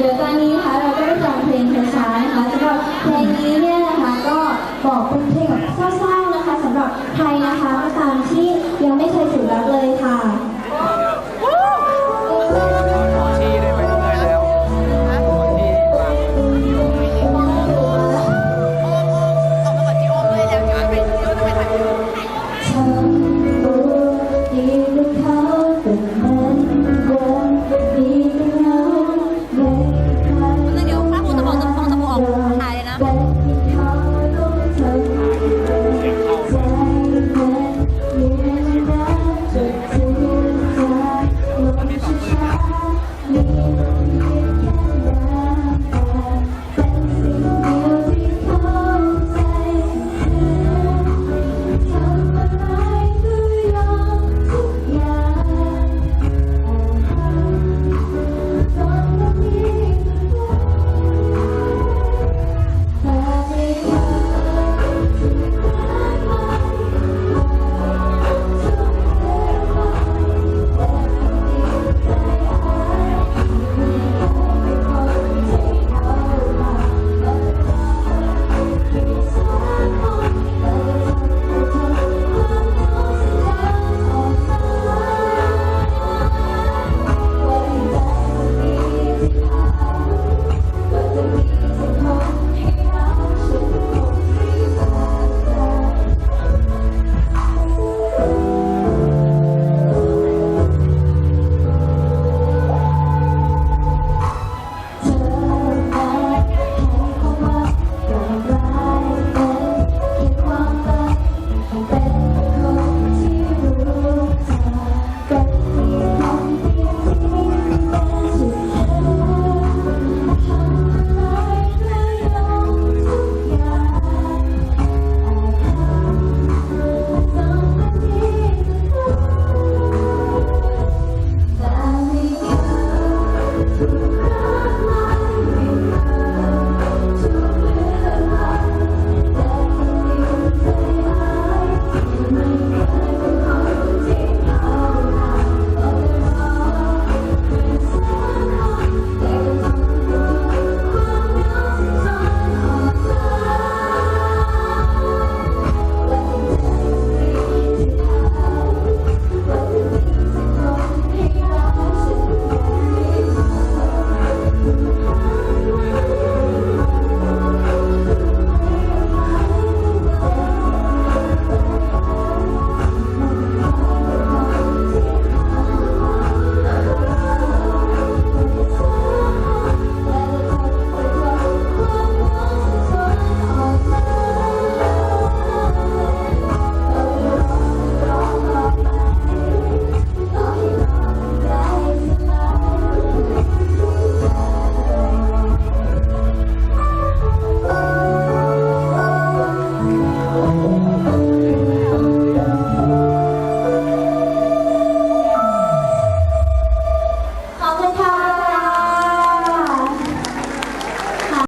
เดี๋ยวตอนนี้นะคะเราก็จะฟังเพลงช้าๆนะคะแล้รับเพลงนี้เนี่ยนะคะก็บอกเป็เพลงแบบเศร้า